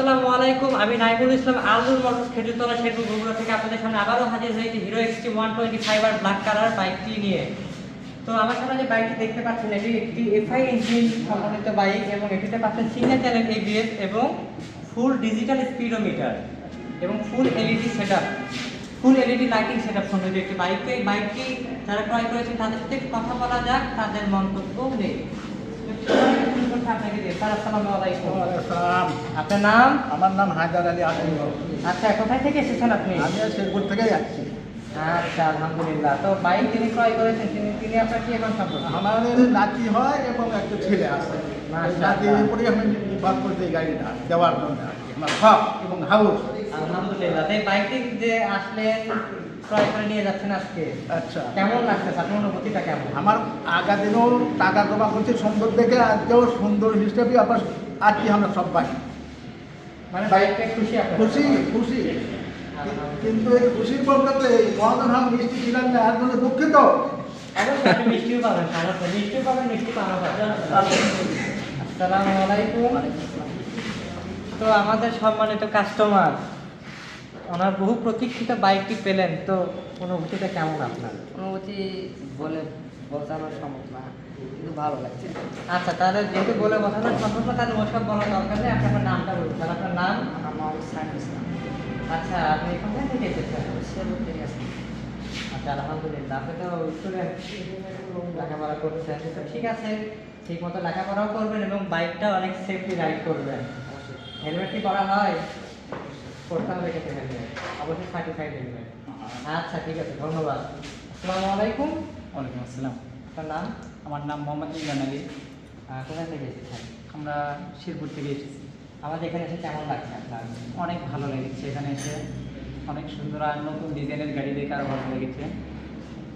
আসসালামু আলাইকুম, আমি নাইমুল ইসলাম আলদুল মোটরস খেজুরতলা শেরপুর বগুড়া থেকে আপনাদের সামনে আবারও হাজির হয়েছি Hero XT one twenty five আর ব্ল্যাক কালার বাইকটি নিয়ে। তো আমার সামনে যে বাইকটি দেখতে পাচ্ছেন, এটি একটি এফআই ইঞ্জিন সম্বন্ধিত বাইক এবং এটিতে পাচ্ছেন চ্যানেল এবিএস এবং ফুল ডিজিটাল স্পিডোমিটার এবং full LED setup full LED lighting setup সম্বন্ধিত একটি বাইক। তো এই বাইকটি যারা ক্রয় করেছেন, তাদের সাথে কথা বলা যাক, তাদের মন্তব্য নেই। আপনার নাম? আমার নাম হায়দার আলী আসিম আচ্ছা কোথায় থেকে এসেছেন আপনি? আমি শেরপুর থেকে যাচ্ছি আচ্ছা আলহামদুলিল্লাহ। তো বাইক যিনি ক্রয় করেছেন তিনি তিনি আপনার কি এখন সম্পর্ক? আমাদের নাতি হয় এবং একটা ছেলে আছে। নাতির উপরে আমি নির্ভর করছি গাড়িটা দেওয়ার জন্য। আমার হক এবং হাউস। আলহামদুলিল্লাহ। তো এই বাইকটি যে আসলেন ক্রয় করে নিয়ে যাচ্ছেন আজকে? আচ্ছা। কেমন লাগছে? আপনার অনুভূতিটা কেমন? আমার আগা দিনেও টাকা জমা করছি সুন্দর দেখে আজকেও সুন্দর হিসেবে আবার আজকে আমরা সবাই মানে বাইকটা খুশি খুশি খুশি। কিন্তু এই খুশির বলতে মহাজন হাম মিষ্টি না জন্য দুঃখিত? মিষ্টিও পাবেন সমস্যা মিষ্টিও পাবেন মিষ্টি আসসালামু আলাইকুম। তো আমাদের সম্মানিত কাস্টমার ওনার বহু প্রতীক্ষিত বাইকটি পেলেন তো অনুভূতিটা কেমন আপনার? অনুভূতি বলে বোঝানো সম্ভব না কিন্তু ভালো লাগছে। আচ্ছা তাহলে যেহেতু বলে বোঝানো সম্ভব না তাহলে ওসব বলার দরকার নেই আপনি আপনার নামটা বলুন। তাহলে আপনার নাম? আমার সাইন ইসলাম। আচ্ছা আপনি কোথায় থেকে এসেছেন শেরপুর থেকে আসছি। আচ্ছা আলহামদুলিল্লাহ। আপনি তো স্টুডেন্ট লেখাপড়া করছেন তো ঠিক আছে ঠিক মতো লেখাপড়াও করবেন এবং বাইকটা অনেক সেফলি রাইড করবেন। হেলমেট কি করা হয়? করতে হবে কেটে হেলমেট অবশ্যই সার্টিফাইড হেলমেট আচ্ছা ঠিক আছে ধন্যবাদ। আসসালামু আলাইকুম। ওয়ালাইকুম আসসালাম। আপনার নাম? আমার নাম মোহাম্মদ ইমরান আলী। কোথায় থেকে এসেছেন? আমরা শেরপুর থেকে এসেছি। আমাদের এখানে এসে কেমন লাগছে আপনার? অনেক ভালো লেগেছে এখানে এসে। অনেক সুন্দর আর নতুন ডিজাইনের গাড়ি দেখে আরও ভালো লেগেছে।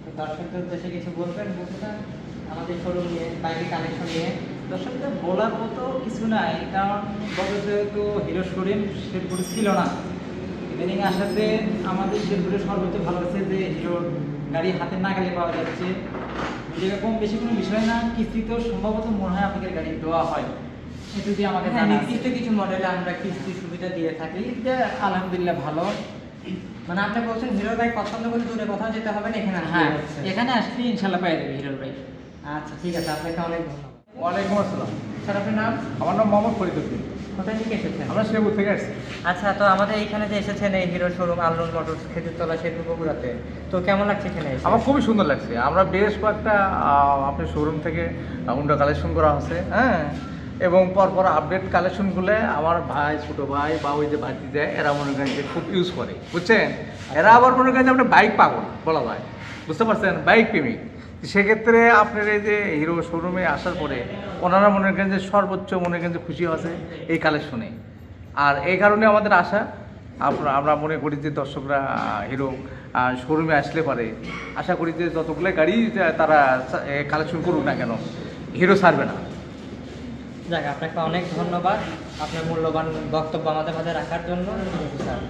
তো দর্শকদের উদ্দেশ্যে কিছু বলবেন? বলতে আমাদের শোরুম নিয়ে বাইকের কানেকশন নিয়ে? দর্শকদের বলার মতো কিছু নাই কারণ যেহেতু হিরো শোরুম শেরপুরে ছিল না। ইদানিং আসাতে আমাদের শেরপুরে সর্বোচ্চ ভালো হচ্ছে যে হিরোর গাড়ি হাতে না গেলে পাওয়া যাচ্ছে। যেরকম বেশি কোনো বিষয় না কিস্তিতেও সম্ভবত মনে হয় আপনাদের গাড়ি দেওয়া হয়। যদি আমাকে হ্যাঁ, আছে। নির্দিষ্ট কিছু মডেলে আমরা কিস্তি সুবিধা দিয়ে থাকি। আলহামদুলিল্লাহ ভালো। মানে আপনি বলছেন হিরো বাইক পছন্দ করে দূরে কোথাও যেতে হবে না এখানে হ্যাঁ এখানে আসলে ইনশাল্লাহ পাই যাবে হিরোর বাইক আচ্ছা ঠিক আছে আপনাকে অনেক ধন্যবাদ। ওয়ালাইকুম আসসালাম। স্যার আপনার নাম? আমার নাম মোহাম্মদ ফরিদুদ্দিন কোথায় থেকে এসেছেন? আমরা শেরপুর থেকে আসছি। আচ্ছা তো আমাদের এইখানে যে এসেছেন এই হিরো শোরুম আলরুল মোটরস খেজুরতলা শেরপুর বগুড়াতে তো কেমন লাগছে এখানে এসে? আমার খুবই সুন্দর লাগছে। আমরা বেশ কয়েকটা আপনার শোরুম থেকে হুন্ডা কালেকশন করা হচ্ছে হ্যাঁ? এবং পরপর আপডেট কালেকশনগুলো আমার ভাই ছোট ভাই বা ওই যে দেয় এরা মনে করেন যে খুব ইউজ করে বুঝছেন? এরা আবার মনে করেন যে আপনার বাইক পাগল বলা যায়। বুঝতে পারছেন? বাইক প্রেমিক। সেক্ষেত্রে আপনার এই যে হিরো শোরুমে আসার পরে ওনারা মনে করেন যে সর্বোচ্চ মনে করেন যে খুশি আছে এই কালেকশনে আর এই কারণে আমাদের আশা আমরা মনে করি যে দর্শকরা হিরো শোরুমে আসলে পারে আশা করি যে যতগুলো গাড়ি তারা কালেকশন করুক না কেন হিরো ছাড়বে না। যাক আপনাকে অনেক ধন্যবাদ। আপনার মূল্যবান বক্তব্য আমাদের মাঝে রাখার জন্য। স্যার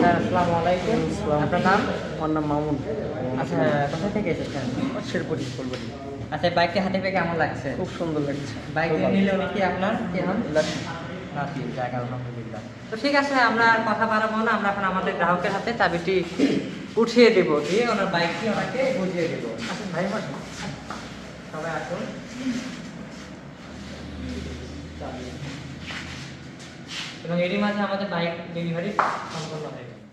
স্যার আসসালামু আলাইকুম। আপনার নাম? আমার নাম মামুন। আচ্ছা কোথা থেকে এসেছেন? শেরপুরি ফুলবাড়ি। আচ্ছা বাইকটি হাতে পেয়ে কেমন লাগছে? খুব সুন্দর লাগছে। বাইক নিলে উনি কি আপনার? কি নাতি যাক আলহামদুলিল্লাহ। তো ঠিক আছে আমরা আর কথা বাড়াবো না। আমরা এখন আমাদের গ্রাহকের হাতে চাবিটি উঠিয়ে দেবো দিয়ে ওনার বাইকটি ওনাকে বুঝিয়ে দেবো। আসুন ভাই সবাই আসুন। এবং এরই মাঝে আমাদের বাইক ডেলিভারি সম্পন্ন হয়ে গেছে